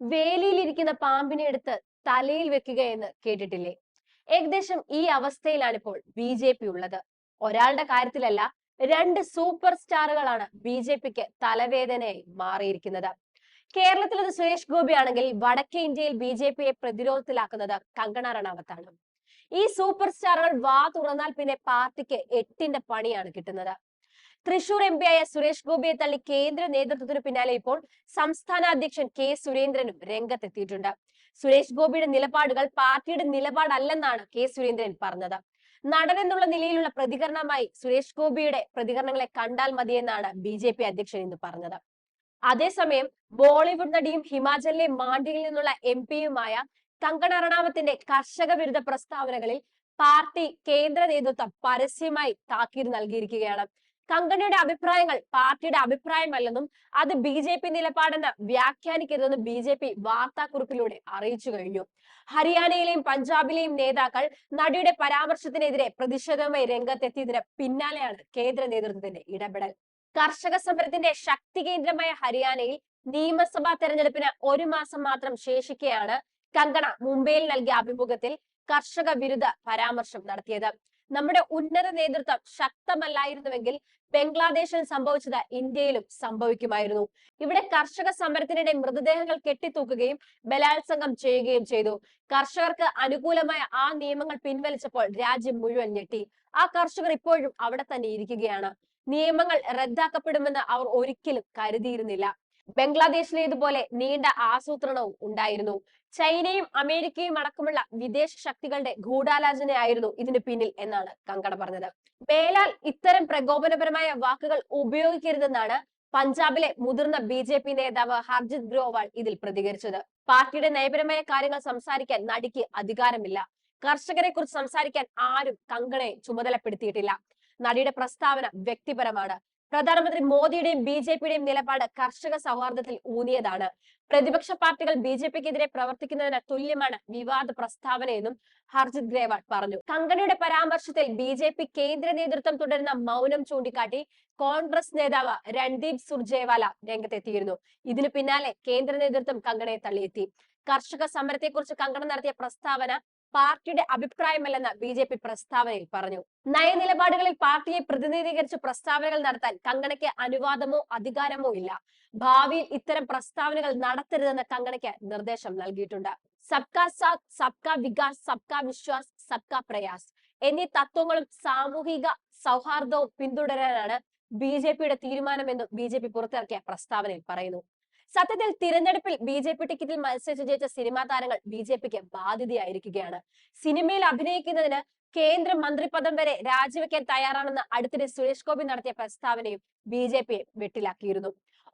വേലിയിലിരിക്കുന്ന പാമ്പിനെ എടുത്ത് തലയിൽ വെക്കുക എന്ന് കേട്ടിട്ടില്ലേ? ഏകദേശം ഈ അവസ്ഥയിലാണ് ഇപ്പോൾ ബി ജെ പി ഉള്ളത്. ഒരാളുടെ കാര്യത്തിലല്ല രണ്ട് സൂപ്പർ സ്റ്റാറുകളാണ് ബി ജെ പിക്ക് തലവേദനയായി മാറിയിരിക്കുന്നത്. കേരളത്തിൽ സുരേഷ് ഗോപി ആണെങ്കിൽ വടക്കേ ഇന്ത്യയിൽ ബി ജെ പിയെ പ്രതിരോധത്തിലാക്കുന്നത് കങ്കണ റണാവത്താണ് ഈ സൂപ്പർ സ്റ്റാറുകൾ വാ തുറന്നാൽ പിന്നെ പാർട്ടിക്ക് എട്ടിന്റെ പണിയാണ് കിട്ടുന്നത്. തൃശൂർ എം ആയ സുരേഷ് ഗോപിയെ തള്ളി കേന്ദ്ര നേതൃത്വത്തിന് പിന്നാലെ ഇപ്പോൾ സംസ്ഥാന അധ്യക്ഷൻ കെ സുരേന്ദ്രനും രംഗത്തെത്തിയിട്ടുണ്ട്. സുരേഷ് ഗോപിയുടെ നിലപാടുകൾ പാർട്ടിയുടെ നിലപാടല്ലെന്നാണ് കെ സുരേന്ദ്രൻ പറഞ്ഞത്. നടൻ എന്നുള്ള നിലയിലുള്ള പ്രതികരണമായി സുരേഷ് ഗോപിയുടെ പ്രതികരണങ്ങളെ കണ്ടാൽ മതിയെന്നാണ് ബി ജെ പി അധ്യക്ഷൻ ഇന്ന് പറഞ്ഞത്. അതേസമയം ബോളിവുഡ് നടിയും ഹിമാചലിലെ മാണ്ഡിയിൽ നിന്നുള്ള എം പിയുമായ കങ്കണ റണാവത്തിന്റെ കർഷക വിരുദ്ധ പ്രസ്താവനകളിൽ പാർട്ടി കേന്ദ്ര നേതൃത്വം പരസ്യമായി താക്കീത് നൽകിയിരിക്കുകയാണ്. കങ്കണയുടെ അഭിപ്രായങ്ങൾ പാർട്ടിയുടെ അഭിപ്രായമല്ലെന്നും അത് ബി ജെ പി നിലപാടെന്ന് വ്യാഖ്യാനിക്കരുതെന്ന് ബി ജെ പി വാർത്താക്കുറിപ്പിലൂടെ അറിയിച്ചു കഴിഞ്ഞു. ഹരിയാനയിലെയും പഞ്ചാബിലെയും നേതാക്കൾ നടിയുടെ പരാമർശത്തിനെതിരെ പ്രതിഷേധവുമായി രംഗത്തെത്തിയതിന് പിന്നാലെയാണ് കേന്ദ്ര നേതൃത്വത്തിന്റെ ഇടപെടൽ. കർഷക സമരത്തിന്റെ ശക്തി കേന്ദ്രമായ ഹരിയാനയിൽ നിയമസഭാ തെരഞ്ഞെടുപ്പിന് ഒരു മാസം മാത്രം ശേഷിക്കെയാണ് കങ്കണ മുംബൈയിൽ നൽകിയ അഭിമുഖത്തിൽ കർഷക വിരുദ്ധ പരാമർശം നടത്തിയത്. നമ്മുടെ ഉന്നത നേതൃത്വം ശക്തമല്ലായിരുന്നുവെങ്കിൽ ബംഗ്ലാദേശിൽ സംഭവിച്ചത് ഇന്ത്യയിലും സംഭവിക്കുമായിരുന്നു. ഇവിടെ കർഷക സമരത്തിനിടെ മൃതദേഹങ്ങൾ കെട്ടിത്തൂക്കുകയും ബലാത്സംഗം ചെയ്യുകയും ചെയ്തു. കർഷകർക്ക് അനുകൂലമായ ആ നിയമങ്ങൾ പിൻവലിച്ചപ്പോൾ രാജ്യം മുഴുവൻ ഞെട്ടി. ആ കർഷകർ ഇപ്പോഴും അവിടെ തന്നെ ഇരിക്കുകയാണ്. നിയമങ്ങൾ റദ്ദാക്കപ്പെടുമെന്ന് അവർ ഒരിക്കലും കരുതിയിരുന്നില്ല. ബംഗ്ലാദേശിലേതുപോലെ നീണ്ട ആസൂത്രണവും ഉണ്ടായിരുന്നു. ചൈനയും അമേരിക്കയും അടക്കമുള്ള വിദേശ ശക്തികളുടെ ഗൂഢാലോചനയായിരുന്നു ഇതിന് പിന്നിൽ എന്നാണ് കങ്കണ പറഞ്ഞത്. മേലാൽ ഇത്തരം പ്രകോപനപരമായ വാക്കുകൾ ഉപയോഗിക്കരുതെന്നാണ് പഞ്ചാബിലെ മുതിർന്ന ബി ജെ പി നേതാവ് ഹർജിത് ഗ്രോവാൾ ഇതിൽ പ്രതികരിച്ചത്. പാർട്ടിയുടെ നയപരമായ കാര്യങ്ങൾ സംസാരിക്കാൻ നടിക്ക് അധികാരമില്ല. കർഷകരെ കുറിച്ച് സംസാരിക്കാൻ ആരും കങ്കണയെ ചുമതലപ്പെടുത്തിയിട്ടില്ല. നടിയുടെ പ്രസ്താവന വ്യക്തിപരമാണ്. പ്രധാനമന്ത്രി മോദിയുടെയും ബി ജെ പിയുടെയും നിലപാട് കർഷക സൗഹാർദ്ദത്തിൽ ഊന്നിയതാണ്. പ്രതിപക്ഷ പാർട്ടികൾ ബി ജെ പിക്കെതിരെ പ്രവർത്തിക്കുന്നതിന് തുല്യമാണ് വിവാദ പ്രസ്താവനയെന്നും ഹർജിത് ഗ്രേവാൾ പറഞ്ഞു. കങ്കണയുടെ പരാമർശത്തിൽ ബി ജെ പി കേന്ദ്ര നേതൃത്വം തുടരുന്ന മൗനം ചൂണ്ടിക്കാട്ടി കോൺഗ്രസ് നേതാവ് രൺദീപ് സുർജേവാല രംഗത്തെത്തിയിരുന്നു. ഇതിനു പിന്നാലെ കേന്ദ്ര നേതൃത്വം കങ്കണയെ തള്ളിയെത്തി. കർഷക സമരത്തെക്കുറിച്ച് കങ്കണ നടത്തിയ പ്രസ്താവന പാർട്ടിയുടെ അഭിപ്രായമല്ലെന്ന് ബി ജെ പി പ്രസ്താവനയിൽ പറഞ്ഞു. നയനിലപാടുകളിൽ പാർട്ടിയെ പ്രതിനിധീകരിച്ച് പ്രസ്താവനകൾ നടത്താൻ കങ്കണയ്ക്ക് അനുവാദമോ അധികാരമോ ഇല്ല. ഭാവിയിൽ ഇത്തരം പ്രസ്താവനകൾ നടത്തരുതെന്ന് കങ്കണയ്ക്ക് നിർദ്ദേശം നൽകിയിട്ടുണ്ട്. സബ്കാ സാത് സബ്കാ വികാസ് സബ്കാ വിശ്വാസ് സബ്കാ പ്രയാസ് എന്നീ തത്വങ്ങളും സാമൂഹിക സൗഹാർദ്ദവും പിന്തുടരാനാണ് ബി ജെ പിയുടെ തീരുമാനമെന്നും ബി ജെ പി പുറത്തിറക്കിയ പ്രസ്താവനയിൽ പറയുന്നു. സത്യത്തിൽ തിരഞ്ഞെടുപ്പിൽ ബി ജെ പി ടിക്കറ്റിൽ മത്സരിച്ച് ജയിച്ച സിനിമാ താരങ്ങൾ ബി ജെ പിക്ക് ബാധ്യതയായിരിക്കുകയാണ്. സിനിമയിൽ അഭിനയിക്കുന്നതിന് കേന്ദ്ര മന്ത്രിപദം വരെ രാജിവെക്കാൻ തയ്യാറാണെന്ന് അടുത്തിടെ സുരേഷ് ഗോപി നടത്തിയ പ്രസ്താവനയും ബി ജെ പിയെ വെട്ടിലാക്കിയിരുന്നു.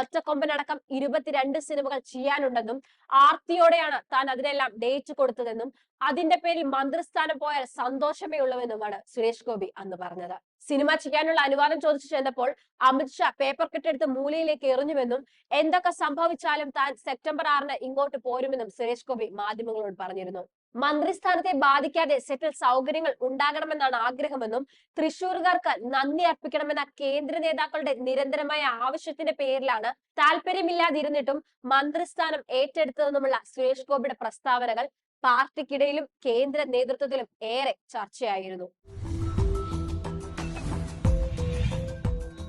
ഒറ്റക്കൊമ്പനടക്കം ഇരുപത്തിരണ്ട് സിനിമകൾ ചെയ്യാനുണ്ടെന്നും ആർത്തിയോടെയാണ് താൻ അതിനെല്ലാം ഡേറ്റ് കൊടുത്തതെന്നും അതിന്റെ പേരിൽ മന്ത്രിസ്ഥാനം പോയാൽ സന്തോഷമേ ഉള്ളൂവെന്നുമാണ് സുരേഷ് ഗോപി അന്ന് പറഞ്ഞത്. സിനിമ ചെയ്യാനുള്ള അനുവാദം ചോദിച്ചു ചെന്നപ്പോൾ അമിത്ഷാ പേപ്പർ കെട്ടെടുത്ത് മൂലയിലേക്ക് എറിഞ്ഞുവെന്നും എന്തൊക്കെ സംഭവിച്ചാലും താൻ സെപ്റ്റംബർ ആറിന് ഇങ്ങോട്ട് പോരുമെന്നും സുരേഷ് ഗോപി മാധ്യമങ്ങളോട് പറഞ്ഞിരുന്നു. മന്ത്രിസ്ഥാനത്തെ ബാധിക്കാതെ സെറ്റിൽ സൗകര്യങ്ങൾ ഉണ്ടാകണമെന്നാണ് ആഗ്രഹമെന്നും തൃശൂർകാർക്ക് നന്ദി അർപ്പിക്കണമെന്ന കേന്ദ്ര നേതാക്കളുടെ നിരന്തരമായ ആവശ്യത്തിന്റെ പേരിലാണ് താല്പര്യമില്ലാതിരുന്നിട്ടും മന്ത്രിസ്ഥാനം ഏറ്റെടുത്തതെന്നുമുള്ള സുരേഷ് ഗോപിയുടെ പ്രസ്താവനകൾ പാർട്ടിക്കിടയിലും കേന്ദ്ര നേതൃത്വത്തിലും ഏറെ ചർച്ചയായിരുന്നു.